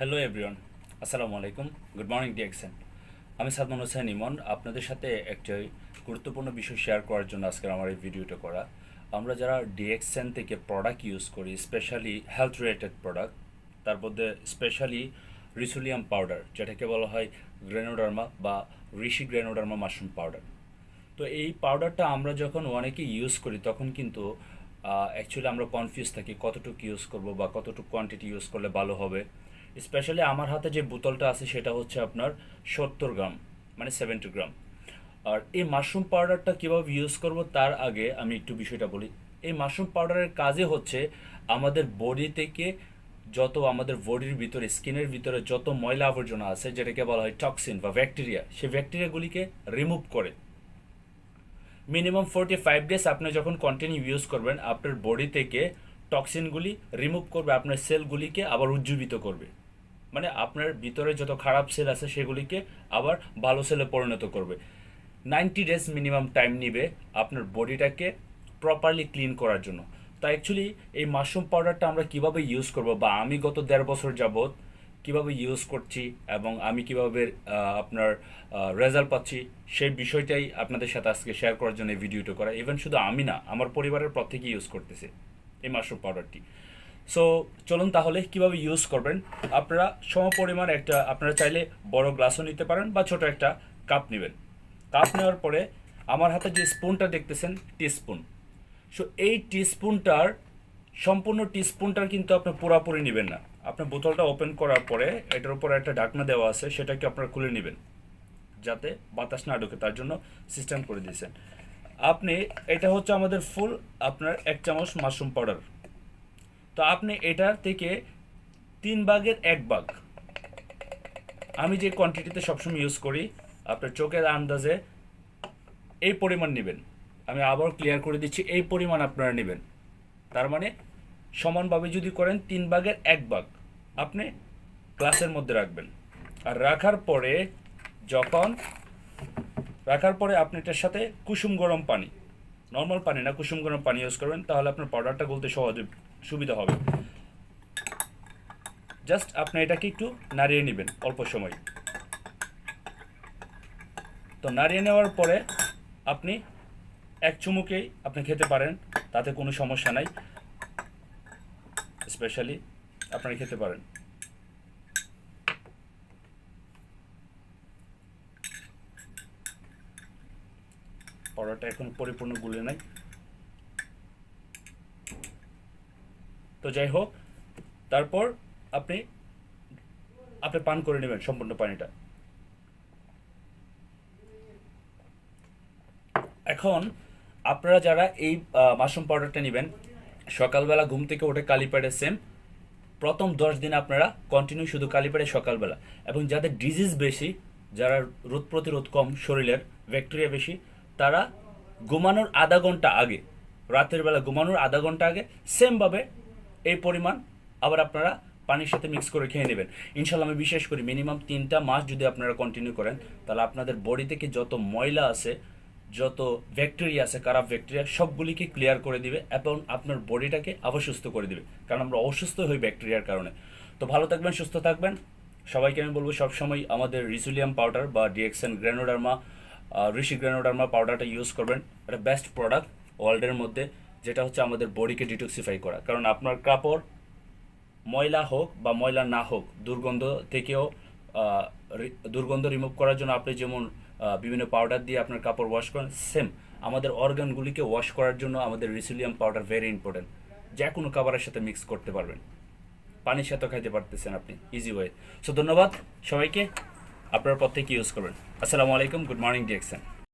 Hello everyone আসসালামু আলাইকুম good morning ডিএক্সেন আমি সাদমান হোসেন ইমন, আপনাদের সাথে একটি গুরুত্বপূর্ণ বিষয় শেয়ার করার জন্য আজকের আমার এই ভিডিওটা করা। আমরা যারা ডিএক্সেন থেকে প্রোডাক্ট ইউজ করি স্পেশালি হেলথ রিলেটেড প্রোডাক্ট তার মধ্যে স্পেশালি রিসুলিয়াম পাউডার যেটাকে বলা হয় গ্রেনোডার্মা বা ঋষি গ্রেনোডার্মা মাশরুম পাউডার তো এই পাউডারটা আমরা যখন অনেকে ইউজ করি, তখন কিন্তু অ্যাকচুয়ালি আমরা কনফিউজ থাকি কতটুকু ইউজ করব বা কতটুকু কোয়ান্টিটি ইউজ করলে ভালো হবে। স্পেশালি আমার হাতে যে বোতলটা আছে সেটা হচ্ছে আপনার সত্তর গ্রাম মানে সেভেন্টি গ্রাম। আর এই মাশরুম পাউডারটা কীভাবে ইউজ করব তার আগে আমি একটু বিষয়টা বলি। এই মাশরুম পাউডারের কাজে হচ্ছে আমাদের বডি থেকে যত আমাদের বডির ভিতরে স্কিনের ভিতরে যত ময়লা আবর্জনা আছে, যেটাকে বলা হয় টক্সিন বা ব্যাকটেরিয়া সেই ব্যাকটেরিয়াগুলিকে রিমুভ করে। মিনিমাম ফোরটি ফাইভ ডেজ আপনি যখন কন্টিনিউ ইউজ করবেন, আপনার বডি থেকে টক্সিনগুলি রিমুভ করবে, আপনার সেলগুলিকে আবার উজ্জীবিত করবে। মানে আপনার ভিতরে যত খারাপ সেল আছে সেগুলিকে আবার ভালো সেলে পরিণত করবে। নাইনটি ডেজ মিনিমাম টাইম নিবে আপনার বডিটাকে প্রপারলি ক্লিন করার জন্য। তো অ্যাকচুয়ালি এই মাশরুম পাউডারটা আমরা কীভাবে ইউজ করব বা আমি গত দেড় বছর যাবত কীভাবে ইউজ করছি এবং আমি কীভাবে আপনার রেজাল্ট পাচ্ছি সেই বিষয়টাই আপনাদের সাথে আজকে শেয়ার করার জন্য ভিডিওটা করা। ইভেন শুধু আমি না, আমার পরিবারের প্রত্যেকেই ইউজ করতেছে এই মাশরুম পাউডারটি সো চলুন তাহলে কীভাবে ইউজ করবেন? আপনারা সমপরিমাণ একটা, আপনারা চাইলে বড় গ্লাসও নিতে পারেন বা ছোট একটা কাপ নেবেন। কাপ নেওয়ার পরে আমার হাতে যে স্পুনটা দেখতেছেন টিস্পুন সো এই টিস্পুনটার সম্পূর্ণ টিস্পুনটার কিন্তু আপনি পুরাপুরি নেবেন না। আপনার বোতলটা ওপেন করার পরে এটার উপরে একটা ঢাকনা দেওয়া আছে, সেটাকে আপনারা খুলে নেবেন। যাতে বাতাস না ঢোকে, তার জন্য সিস্টেম করে দিয়েছেন। আপনি, এটা হচ্ছে আমাদের ফুল আপনার এক চামচ মাশরুম পাউডার তো আপনি এটার থেকে তিন ভাগের এক ভাগ। আমি যে কোয়ান্টিটিতে সবসময় ইউজ করি, আপনার চোখের আন্দাজে এই পরিমাণ নেবেন। আমি আবার ক্লিয়ার করে দিচ্ছি, এই পরিমাণ আপনারা নেবেন। তার মানে সমানভাবে যদি করেন, তিন ভাগের এক ভাগ আপনি গ্লাসের মধ্যে রাখবেন। আর রাখার পরে যখন, রাখার পরে আপনি এটার সাথে কুসুম গরম পানি নর্মাল পানি না, কুসুম গরম পানি ইউজ করবেন, তাহলে আপনার পাউডারটা গলতে সহজে সুবিধা হবে। জাস্ট আপনি এটাকে একটু নাড়িয়ে নেবেন অল্প সময়। তো নাড়িয়ে নেওয়ার পরে আপনি এক চুমুকেই আপনি খেতে পারেন, তাতে কোনো সমস্যা নাই। স্পেশালি আপনারা খেতে পারেন। পরোটা এখন পরিপূর্ণ গুলে নাই। তো যাই হোক, তারপর আপনি আপনি পান করে নেবেন সম্পূর্ণ পানিটা। এখন আপনারা যারা এই মাশরুম পাউডারটা নেবেন, সকালবেলা ঘুম থেকে উঠে কালিপ্যাডে সেম। প্রথম দশ দিন আপনারা কন্টিনিউ শুধু কালিপ্যাডে সকালবেলা। এবং যাদের ডিজিজ বেশি, যারা রোদ প্রতিরোধ কম, শরীরের ব্যাকটেরিয়া বেশি তারা ঘুমানোর আধা ঘণ্টা আগে, রাতের বেলা ঘুমানোর আধা ঘণ্টা আগে সেমভাবে এই পরিমাণ আবার আপনারা পানির সাথে মিক্স করে খেয়ে নেবেন। ইনশাল্লাহ আমি বিশ্বাস করি মিনিমাম তিনটা মাস যদি আপনারা কন্টিনিউ করেন, তাহলে আপনাদের বডি থেকে যত ময়লা আছে, যত ব্যাকটেরিয়া আছে, খারাপ ব্যাকটেরিয়া সবগুলিকে ক্লিয়ার করে দিবে এবং আপনার বডিটাকে আবার সুস্থ করে দিবে। কারণ আমরা অসুস্থ হই ব্যাকটেরিয়ার কারণে। তো ভালো থাকবেন, সুস্থ থাকবেন। সবাইকে আমি বলব, সবসময় আমাদের রিসুলিয়াম পাউডার বা ডিএক্সএন গ্র্যানোডার্মা ঋষি গ্র্যানোডার্মা পাউডারটা ইউজ করবেন, এটা বেস্ট প্রোডাক্ট ওয়ার্ল্ডের মধ্যে, যেটা হচ্ছে আমাদের বডিকে ডিটক্সিফাই করা। কারণ আপনার কাপড় ময়লা হোক বা ময়লা না হোক, দুর্গন্ধ থেকেও দুর্গন্ধ রিমুভ করার জন্য আপনি যেমন বিভিন্ন পাউডার দিয়ে আপনার কাপড় ওয়াশ করেন সেম আমাদের অর্গানগুলিকে ওয়াশ করার জন্য আমাদের রিসিলিয়াম পাউডার ভেরি ইম্পর্টেন্ট যে কোনো খাবারের সাথে মিক্স করতে পারবেন। পানির সাথেও খাইতে পারতেছেন আপনি ইজি ওয়ে সো ধন্যবাদ সবাইকে। আপনারা প্রত্যেকে ইউজ করবেন? আসসালামু আলাইকুম গুড মর্নিং ডিএক্সেন